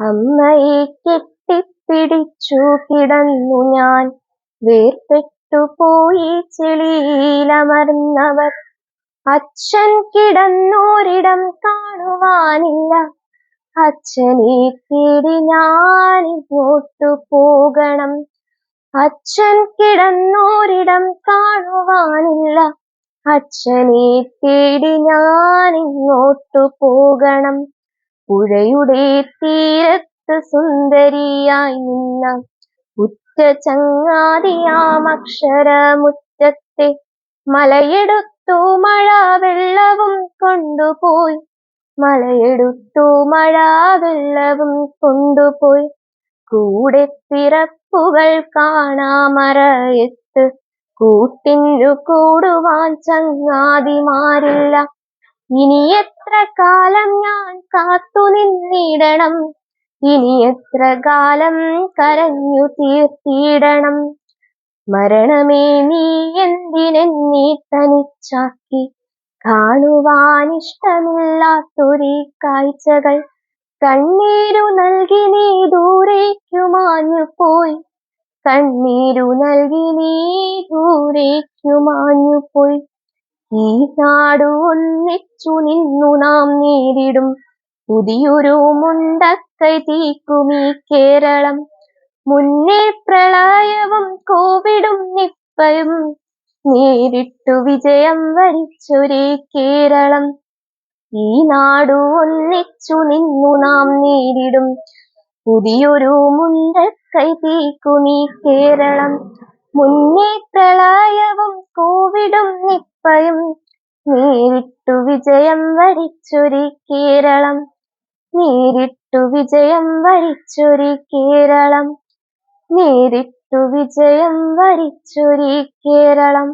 അമ്മയെ കെട്ടിപ്പിടിച്ചു കിടന്നു ഞാൻ. വേർപെട്ടു പോയി ചെളിയിലമർന്നവർ. അച്ഛൻ കിടന്നോരിടം കാണുവാനില്ല. അച്ഛനെ തേടി ഞാൻ ഇങ്ങോട്ടു പോകണം. അച്ഛൻ കിടന്നോരിടം കാണുവാനില്ല. അച്ഛനെ തേടി ഞാൻ ഇങ്ങോട്ടു പോകണം. പുഴയുടെ തീരത്ത് സുന്ദരിയായി നിന്ന ഉറ്റ ചങ്ങാതിയാം അക്ഷരമുറ്റത്തെ മലയെടുത്തു മഴ വെള്ളവും കൊണ്ടുപോയി. മലയെടുത്തു മഴ വെള്ളവും കൊണ്ടുപോയി. കൂടെ പിറപ്പുകൾ കാണാമറയത്ത് കൂട്ടിനു കൂടുവാൻ ചങ്ങാതിമാരില്ല. ഇനി എത്ര കാലം ഞാൻ കാത്തു നിന്നിടണം? ഇനി എത്ര കാലം കരഞ്ഞു തീർത്തിടണം മരണമേ നീ എന്തിനെന്നീ തനിച്ചാക്കി? കാണുവാൻ ഇഷ്ടമില്ലാത്തൊരു കാഴ്ചകൾ കണ്ണീരു നൽകി നീ ദൂരേക്കു മാഞ്ഞു പോയി. കണ്ണീരു നൽകി നീ ദൂരേക്കു മാഞ്ഞു പോയി. ഈ നാട് ഒന്നിച്ചു നിന്നു നാം നേരിടും. പുതിയൊരു മുണ്ടക്കൈ തീക്കും ഈ കേരളം. മുന്നേ പ്രളയവും കോവിഡും നിപ്പയും നേരിട്ടു വിജയം വരിച്ചൊരേ കേരളം. ഈ നാടു ഒന്നിച്ചു നിന്നു നാം നേരിടും. പുതിയൊരു മുണ്ടക്കൈ തീക്കും ഈ കേരളം. മുന്നേ പ്രളയവും കോവിഡും നിപ്പയും നേരിട്ടു വിജയം വരിച്ചൊരു കേരളം. നേരിട്ടു വിജയം വരിച്ചൊരു കേരളം. നേരിട്ടു വിജയം വരിച്ചൊരു കേരളം.